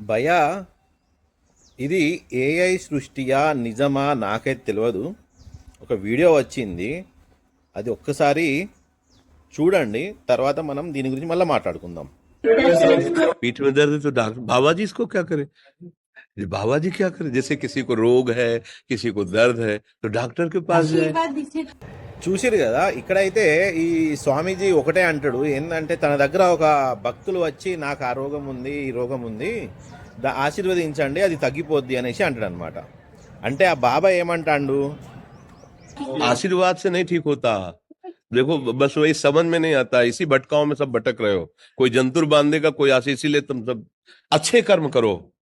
భయ ఇది ఏఐ సృష్టియా నిజమా నాకైతే తెలియదు ఒక వీడియో వచ్చింది అది ఒక్కసారి చూడండి తర్వాత మనం దీని గురించి మళ్ళీ మాట్లాడుకుందాం पीठ में दर्द है तो डॉक्टर बाबा जी इसको क्या करे ये बाबा जी क्या करे जैसे किसी को रोग है किसी को दर्द है तो डॉक्टर के पास जाए చూసిరు కదా ఇక్కడైతే ఈ స్వామీజీ ఒకటే అంటాడు ఏంటంటే తన దగ్గర ఒక భక్తులు వచ్చి నాకు ఆ రోగం ఉంది ఈ రోగం ఉంది దా ఆశీర్వదించండి అది తగ్గిపోద్ది అనేసి అంటాడు అనమాట అంటే ఆ బాబా ఏమంటాడు आशीर्वाद से नहीं ठीक होता देखो बस वही समझ में नहीं आता इसी भटकाओं में सब भटक रहे हो कोई जंतुर बांधेगा कोई आशीष इसीलिए तुम सब अच्छे कर्म करो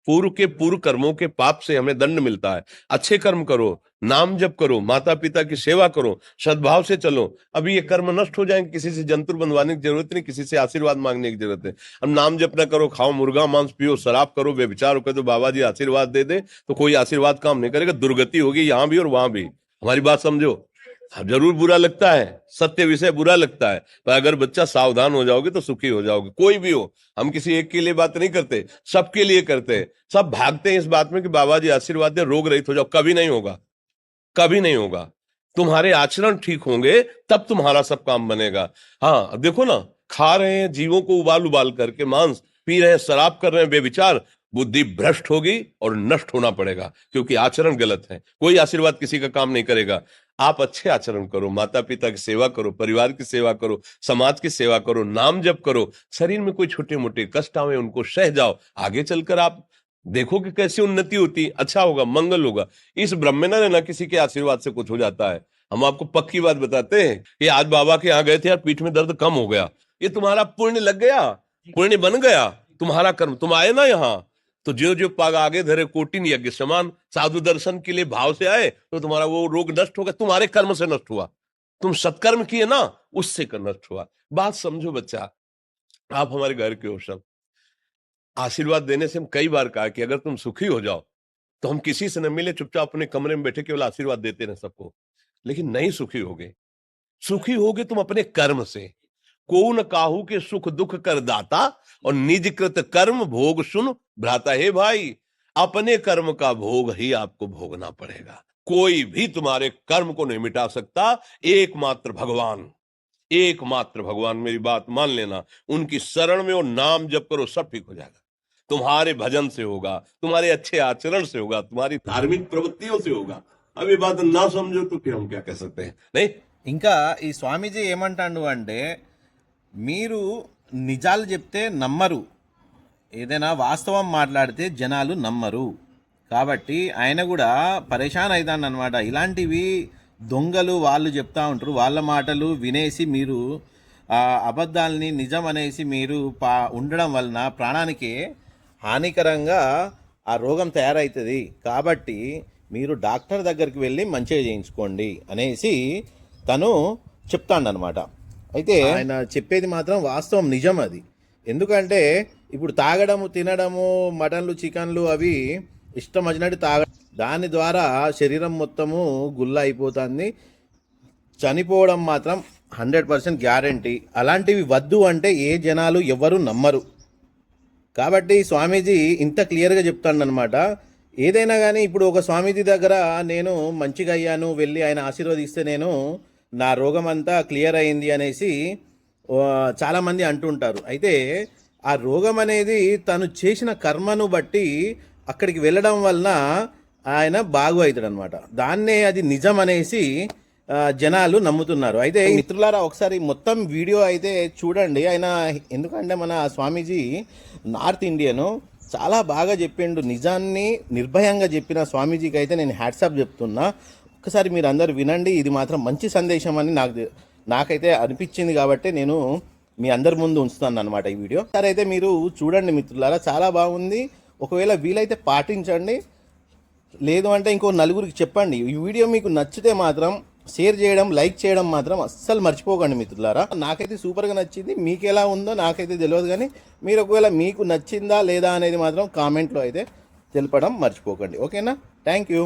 पूर्व के पूर्व कर्मों के पाप से हमें दंड मिलता है। अच्छे कर्म करो, नाम जप करो माता पिता की सेवा करो, सद्भाव से चलो। अभी ये कर्म नष्ट हो जाएँगे, किसी से जंतु बंधवाने की ज़रूरत नहीं, किसी से आशीर्वाद मांगने की ज़रूरत है अब नाम जप ना करो, खाओ मुर्गा, मांस पियो, शराब करो वे विचार होकर तो बाबा जी आशीर्वाद दे दे तो कोई आशीर्वाद काम नहीं करेगा, दुर्गति होगी यहाँ भी और वहाँ भी। हमारी बात समझो। ज़रूर बुरा लगता है, सत्य विषय बुरा लगता है, पर अगर बच्चा सावधान हो जाओगे तो सुखी हो जाओगे, कोई भी हो, हम किसी एक के लिए बात नहीं करते, सबके लिए करते हैं, सब भागते हैं इस बात में कि बाबा जी आशीर्वाद दे, रोग रहित हो जाओ, कभी नहीं होगा, कभी नहीं होगा, तुम्हारे आचरण ठीक होंगे, तब तुम्हारा सब काम बनेगा हाँ देखो ना, खा रहे हैं, जीवों को उबाल उबाल करके मांस, पी रहे हैं, शराब कर रहे हैं बेविचार बुद्धि भ्रष्ट होगी और नष्ट होना पड़ेगा, क्योंकि आचरण गलत है, कोई आशीर्वाद किसी का काम नहीं करेगा आप अच्छे आचरण करो माता पिता की सेवा करो परिवार की सेवा करो समाज की सेवा करो नाम जप करो शरीर में कोई छोटे मोटे कष्ट आवे उनको सह जाओ। आगे चलकर आप देखो कि कैसी उन्नति होती अच्छा होगा मंगल होगा। इस ब्रह्म में ना रहना किसी के आशीर्वाद से कुछ हो जाता है। हम आपको पक्की बात बताते हैं कि आज बाबा के यहाँ गए थे यार पीठ में दर्द कम हो गया। ये तुम्हारा पुण्य लग गया पुण्य बन गया। तुम्हारा कर्म तुम आए ना यहाँ। तो जो जो पाग आगे धरे कोटिन यज्ञ समान, साधु दर्शन के लिए भाव से आए तो तुम्हारा वो रोग नष्ट होगा तुम्हारे कर्म से नष्ट हुआ। तुम सत्कर्म किए ना, उससे नष्ट हुआ। बात समझो बच्चा, आप हमारे घर के हो सब। आशीर्वाद देने से हम कई बार कहा कि अगर तुम सुखी हो जाओ तो हम किसी से न मिले, चुपचाप अपने कमरे में बैठे केवल आशीर्वाद देते रहे सबको। लेकिन नहीं सुखी होगे। सुखी होगे तुम अपने कर्म से। को न काहू के सुख दुख कर दाता और निज कृत कर्म भोग सुन भ्राता हे भाई अपने कर्म का भोग ही आपको भोगना पड़ेगा कोई भी तुम्हारे कर्म को नहीं मिटा सकता एकमात्र भगवान एकमात्र भगवान मेरी बात मान लेना उनकी शरण में और नाम जप करो सब ठीक हो जाएगा तुम्हारे भजन से होगा तुम्हारे अच्छे आचरण से होगा तुम्हारी धार्मिक प्रवृत्तियों से होगा अब ये बात ना समझो तो फिर हम क्या कह सकते हैं नहीं ఇంకా ఈ స్వామీజీ ఏమంటాడు అంటే మీరు నిజాలు చెప్తే నమ్మరు. ఏదైనా వాస్తవం మాట్లాడితే జనాలు నమ్మరు. కాబట్టి ఆయన కూడా పరేషాన్ అవుతాడు అనమాట ఇలాంటివి దొంగలు వాళ్ళు చెప్తా ఉంటారు. వాళ్ళ మాటలు వినేసి మీరు ఆ అబద్ధాలని నిజం అనేసి మీరు పా ఉండడం వలన ప్రాణానికి హానికరంగా ఆ రోగం తయారవుతుంది కాబట్టి మీరు డాక్టర్ దగ్గరికి వెళ్ళి మంచిగా చేయించుకోండి అనేసి తను చెప్తాడనమాట అయితే ఆయన చెప్పేది మాత్రం వాస్తవం నిజం అది. ఎందుకంటే ఇప్పుడు తాగడము తినడము మటన్లు చికెన్లు అవి ఇష్టం వచ్చినట్టు తాగ దాని ద్వారా శరీరం మొత్తము గుల్ల అయిపోతుంది. చనిపోవడం మాత్రం హండ్రెడ్ పర్సెంట్ గ్యారంటీ. అలాంటివి వద్దు అంటే ఏ జనాలు ఎవరు నమ్మరు. కాబట్టి స్వామీజీ ఇంత క్లియర్గా చెప్తాడు అనమాట ఏదైనా కానీ ఇప్పుడు ఒక స్వామీజీ దగ్గర నేను మంచిగా అయ్యాను వెళ్ళి ఆయన ఆశీర్వదిస్తే నేను నా రోగం అంతా క్లియర్ అయింది అనేసి చాలామంది అంటుంటారు. అయితే ఆ రోగం అనేది తను చేసిన కర్మను బట్టి అక్కడికి వెళ్ళడం వలన ఆయన బాగు అవుతాడు అనమాట దాన్నే అది నిజం అనేసి జనాలు నమ్ముతున్నారు. అయితే మిత్రులారా ఒకసారి మొత్తం వీడియో అయితే చూడండి. ఆయన ఎందుకంటే మన స్వామీజీ నార్త్ ఇండియను చాలా బాగా చెప్పిండు. నిజాన్ని నిర్భయంగా చెప్పిన స్వామీజీకి అయితే నేను హ్యాట్సాప్ చెప్తున్నా. ఒక్కసారి మీరు అందరు వినండి. ఇది మాత్రం మంచి సందేశం అని నాకు నాకైతే అనిపించింది కాబట్టి నేను మీ అందరి ముందు ఉంచుతాను అనమాట ఈ వీడియో. సరే అయితే మీరు చూడండి మిత్రులారా చాలా బాగుంది. ఒకవేళ వీలైతే పాటించండి. లేదు అంటే ఇంకో నలుగురికి చెప్పండి. ఈ వీడియో మీకు నచ్చితే మాత్రం షేర్ చేయడం లైక్ చేయడం మాత్రం అస్సలు మర్చిపోకండి మిత్రులారా. నాకైతే సూపర్గా నచ్చింది. మీకు ఎలా ఉందో నాకైతే తెలియదు కానీ మీరు ఒకవేళ మీకు నచ్చిందా లేదా అనేది మాత్రం కామెంట్లో అయితే తెలపడం మర్చిపోకండి. ఓకేనా? Thank you.